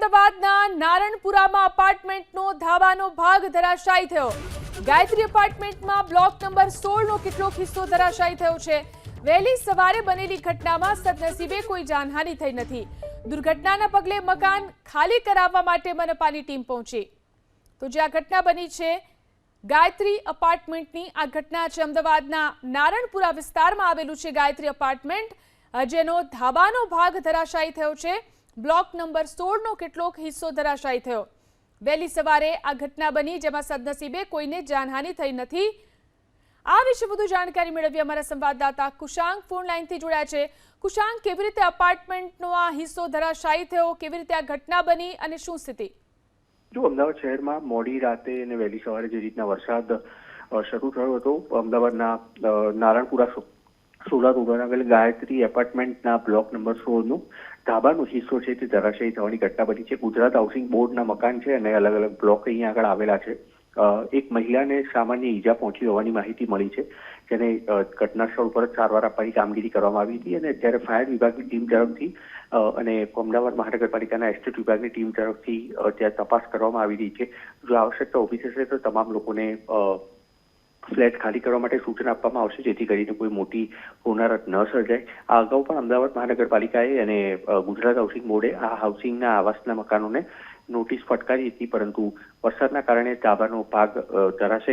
અમદાવાદના નારણપુરામાં અપાર્ટમેન્ટનો ધાબાનો ભાગ ધરાશાયી થયો. ગાયત્રી અપાર્ટમેન્ટમાં બ્લોક નંબર સોળનો કેટલોક હિસ્સો ધરાશાયી થયો છે? વહેલી સવારે બનેલી ઘટનામાં સદનસીબે કોઈ જાનહાનિ થઈ નથી. દુર્ઘટનાના પગલે મકાન ખાલી કરાવવા માટે મનપાની ટીમ પહોંચી. તો જે આ ઘટના બની છે, ગાયત્રી અપાર્ટમેન્ટની આ ઘટના છે અમદાવાદના નારણપુરા વિસ્તારમાં આવેલું છે ગાયત્રી અપાર્ટમેન્ટ જેનો ધાબાનો ભાગ ધરાશાયી થયો છે. બ્લોક નંબર સોળનો કેટલોક હિસ્સો ધરાશાયી થયો. વહેલી સવારે આ ઘટના બની જેમાં સદનસીબે કોઈને જાનહાનિ થઈ નથી. આ વિશે વધુ જાણકારી મેળવી અમારા સંવાદદાતા કુશાંક. ફોન લાઈનથી જોડાયા છે. કુશાંક, કેવી રીતે અપાર્ટમેન્ટનો આ હિસ્સો ધરાશાયી થયો? કેવી રીતે આ ઘટના બની અને શું સ્થિતિ? જો અમદાવાદ શહેરમાં મોડી રાતે અને વહેલી સવારે જે રીતના વરસાદ શરૂ થયો હતો, અમદાવાદના સો- સોલા રોડ આવેલ ગાયત્રી એપાર્ટમેન્ટના બ્લોક નંબર સોળનું ધાબાનો હિસ્સો છે તે ધરાશયી થવાની ઘટના બની છે. ગુજરાત હાઉસિંગ બોર્ડના મકાન છે અને અલગ અલગ બ્લોક અહીંયા આગળ આવેલા છે. એક મહિલાને સામાન્ય ઈજા પહોંચી હોવાની માહિતી મળી છે, જેને ઘટના સ્થળ ઉપર સારવાર આપવાની કામગીરી કરવામાં આવી હતી અને અત્યારે ફાયર વિભાગની ટીમ તરફથી અને અમદાવાદ મહાનગરપાલિકાના એસ્ટેટ વિભાગની ટીમ તરફથી ત્યાં તપાસ કરવામાં આવી રહી છે. જો આવશ્યકતા ઊભી થશે તો તમામ લોકોને ફ્લેટ ખાલી કરવા માટે સૂચના આપવામાં આવશે જેથી કરીને કોઈ મોટી હોનારત ન સર્જાય. આ અગાઉ પણ અમદાવાદ મહાનગરપાલિકાએ અને ગુજરાત હાઉસિંગ બોર્ડે આ હાઉસિંગના આવાસના મકાનોને નોટિસ ફટકારી હતી પરંતુ વરસાદના કારણે ધાબાનો ભાગ અ,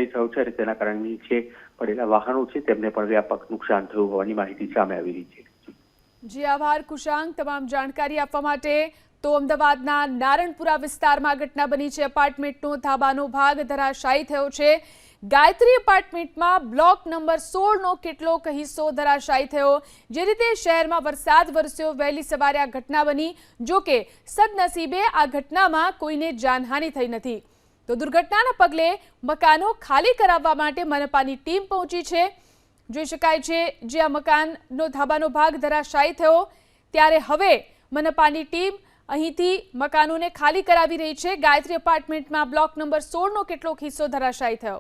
થયો છે અને તેના કારણે નીચે પડેલા વાહનો છે તેમને પણ વ્યાપક નુકસાન થયું હોવાની માહિતી સામે આવી રહી છે. જી આભાર કુશાંક તમામ જાણકારી આપવા માટે તો અમદાવાદના નારણપુરા વિસ્તારમાં ઘટના બની છે. એપાર્ટમેન્ટનો ધાબાનો ભાગ ધરાશાયી થયો છે. ગાયત્રી એપાર્ટમેન્ટમાં બ્લોક નંબર સોળનો કેટલોક હિસ્સો ધરાશાયી થયો. જે રીતે શહેરમાં વરસાદ વરસ્યો, વહેલી સવારે આ ઘટના બની. જો કે સદનસીબે આ ઘટનામાં કોઈને જાનહાનિ થઈ નથી. તો દુર્ઘટનાના પગલે મકાનો ખાલી કરાવવા માટે મનપાની ટીમ પહોંચી છે. જોઈ શકાય છે જે આ મકાનનો ધાબાનો ભાગ ધરાશાયી થયો. ત્યારે હવે મનપાની ટીમ અહીંથી મકાનોને ખાલી કરાવી રહી છે. ગાયત્રી અપાર્ટમેન્ટમાં બ્લોક નંબર સોળનો કેટલોક હિસ્સો ધરાશાયી થયો.